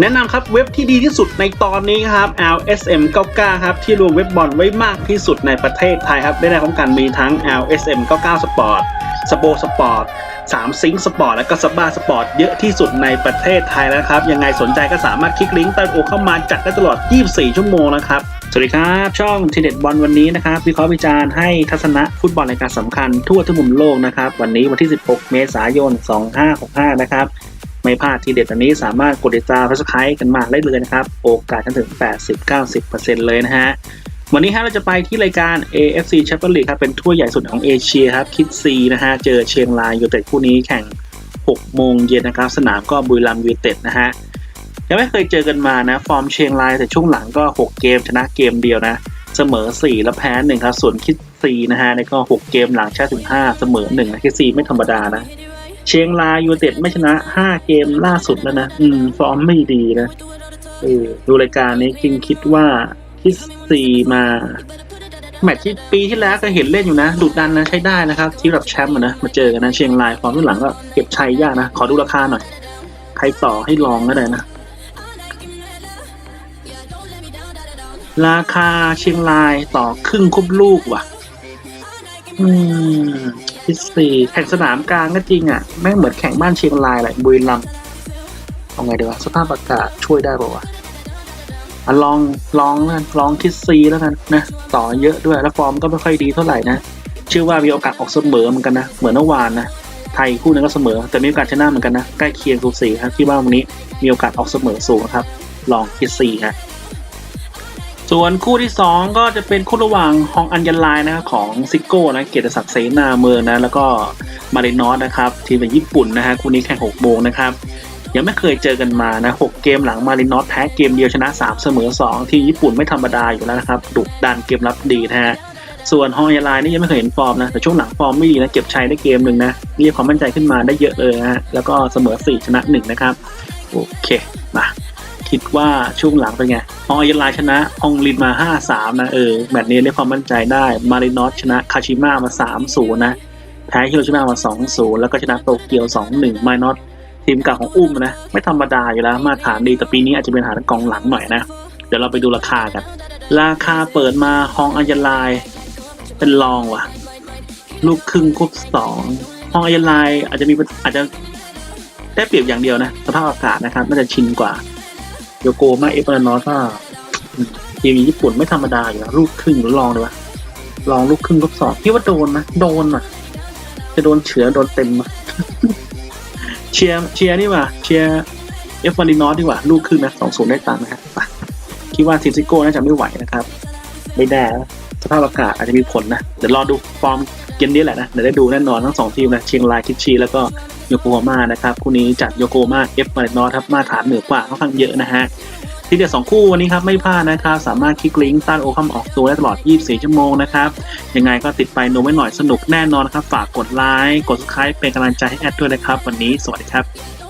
แนะนำครับเว็บที่ดีที่สุดในตอนนี้ครับ LSM 99ครับที่รวมเว็บบอลไว้มากที่สุดในประเทศไทยครับได้ในพร้อมกันมีทั้ง LSM 99 Sport สโปสปอร์ต3ซิงสปอร์ตและก็สบ้าสปอร์ตเยอะที่สุดในประเทศไทยแล้วครับ ยังไงสนใจก็สามารถคลิกลิงก์ใต้โอเข้ามาจัดได้ตลอด 24 ชั่วโมงนะครับ สวัสดีครับ ช่องทีเด็ดบอลวันนี้นะครับ วิเคราะห์วิจารณ์ให้ทัศนะฟุตบอลรายการสำคัญทั่วทุกมุมโลกนะครับ วันนี้วันที่ 16 เมษายน 2565 นะครับ ไม่พลาดทีเด็ดอันนี้สามารถกดติดตามและสไคร์กันมาได้เลยนะครับ โอกาสกันถึง 80-90%เลยนะฮะวันนี้ฮะเราจะไปที่รายการ AFC Champions League ครับเป็นถ้วยใหญ่สุดของเอเชียครับคิดซีนะฮะเจอเชียงรายยูเต็ดคู่นี้แข่ง 6 โมงเย็นนะครับ สนามก็บุรีรัมย์ยูเต็ดนะฮะยังไม่เคยเจอกันมานะ ฟอร์มเชียงรายแต่ช่วงหลังก็ 6 เกมชนะเกมเดียวนะ เสมอ 4 แล้วแพ้1ครับส่วนคิดซีนะฮะในก็ 6 เกมหลังชนะถึง 5 เสมอ1นะคิดซีไม่ธรรมดานะ เชียงรายยูเต็ดไม่ชนะ5เกมล่าสุดแล้วนะ อืม ฟอร์มไม่ดีนะเออดูรายการนี้จริงคิดว่าคิดซีมาแมตช์ที่ปีที่แล้วก็เห็นเล่นอยู่นะดุดันนะใช้ได้นะครับ ที่รับแชมป์อะนะมาเจอกันนะเชียงรายฟอร์มที่หลังก็เก็บชัยยากนะ ขอดูราคาหน่อย ใครต่อให้ลองก็ได้นะ ราคาเชียงรายต่อครึ่งครบลูกว่ะ อืมพิซีแข่งสนามกลางก็จริงอะ แม่งเหมือนแข่งบ้านเชียงรายแหละบุรีรัมย์เอาไงดีวะสภาพอากาศช่วยได้ป่าวะอะลองลองแล้วกันลองคิดซีแล้วกันนะ ต่อเยอะด้วยแล้วฟอร์มก็ไม่ค่อยดีเท่าไหร่นะเชื่อว่ามีโอกาสออกเสมอเหมือนกันนะ เหมือนเมื่อวานนะไทยคู่นั้นก็เสมอ แต่มีโอกาสชนะเหมือนกันนะ ใกล้เคียงสูสีครับที่ว่าวันนี้มีโอกาสออกเสมอสูงครับ ลองคิดซีฮะ ส่วนคู่ที่ 2 ก็จะเป็นคู่ระหว่างฮองอัญญาลายนะครับของซิโก้นะเกียรติศักดิ์เสนาเมืองนะแล้วก็มารินอสนะครับทีมจากญี่ปุ่นนะฮะคู่นี้แข่ง6โมงนะครับยังไม่เคยเจอกันมานะ6เกมหลังมารินอสแพ้เกมเดียวชนะ 3 เสมอ 2 ที่ญี่ปุ่นไม่ธรรมดาอยู่แล้วนะครับดุดันเกมรับดีนะฮะส่วนฮองอัญญาลายนี่ยังไม่เคยเห็นฟอร์มนะแต่ช่วงหลังฟอร์มไม่ดีนะเก็บชัยได้เกมหนึ่งนะมีความมั่นใจขึ้นมาได้เยอะเลยนะฮะแล้วก็เสมอ 4 ชนะ 1 นะครับโอเคมา คิดว่าช่วงหลังเป็นไงฮองอัญญาลายชนะฮองลินมา 5-3 นะเออแมตช์นี้ได้ความมั่นใจได้ มารินอสชนะคาชิมะมา 3-0 นะแพ้ฮิโรชิมามา 2-0 แล้วก็ชนะโตเกียว 2-1 มายนอตทีมเก่าของอุ้มนะ ไม่ธรรมดาอยู่แล้วมาตรฐานดีแต่ปีนี้อาจจะเป็นหานกองหลังหน่อยนะ เดี๋ยวเราไปดูราคากัน ราคาเปิดมาฮองอัญญาลาย เป็นรองว่ะ ลูกครึ่งควบสองฮองอัญญาลายอาจจะมีอาจจะได้เปรียบอย่างเดียวนะสภาพอากาศนะครับน่าจะชินกว่า โยโกมาเอฟเนอสก็อืมทีมญี่ปุ่นไม่ธรรมดาอยู่แล้วลูกครึ่งหรือลองเลยวะลองลูกครึ่งทดสอบพี่ว่าโดนนะโดนอะ จะโดนเฉือโดนเต็มอะเชียร์เชียร์นี่ว่าเชียร์เอฟวารินอสดีกว่า ลูกครึ่งนะสองศูนย์ได้ตังค์นะครับคิดว่าทีมซิโก้น่าจะไม่ไหวนะครับ ไม่แน่สภาพอากาศอาจจะมีผลนะ เดี๋ยวรอดูฟอร์ม เกมนี้แหละนะเดี๋ยวได้ดูแน่นอนทั้งสองทีมนะเชียงรายคิดชีแล้วก็โยโกฮาม่านะครับคู่นี้จัดโยโกฮาม่าเอฟมาเลนอครับมาฐานเหนือกว่าค่อนข้างเยอะนะฮะที่เด็ดสองคู่วันนี้ครับไม่พลาดนะครับสามารถคลิกลิงก์ต้านโอคัมออกตัวได้ตลอด 24 ชั่วโมงนะครับยังไงก็ติดไปโน้ไว้หน่อยสนุกแน่นอนนะครับฝากกดไลค์กดซับสไครป์เป็นกำลังใจให้แอดด้วยนะครับ วันนี้สวัสดีครับ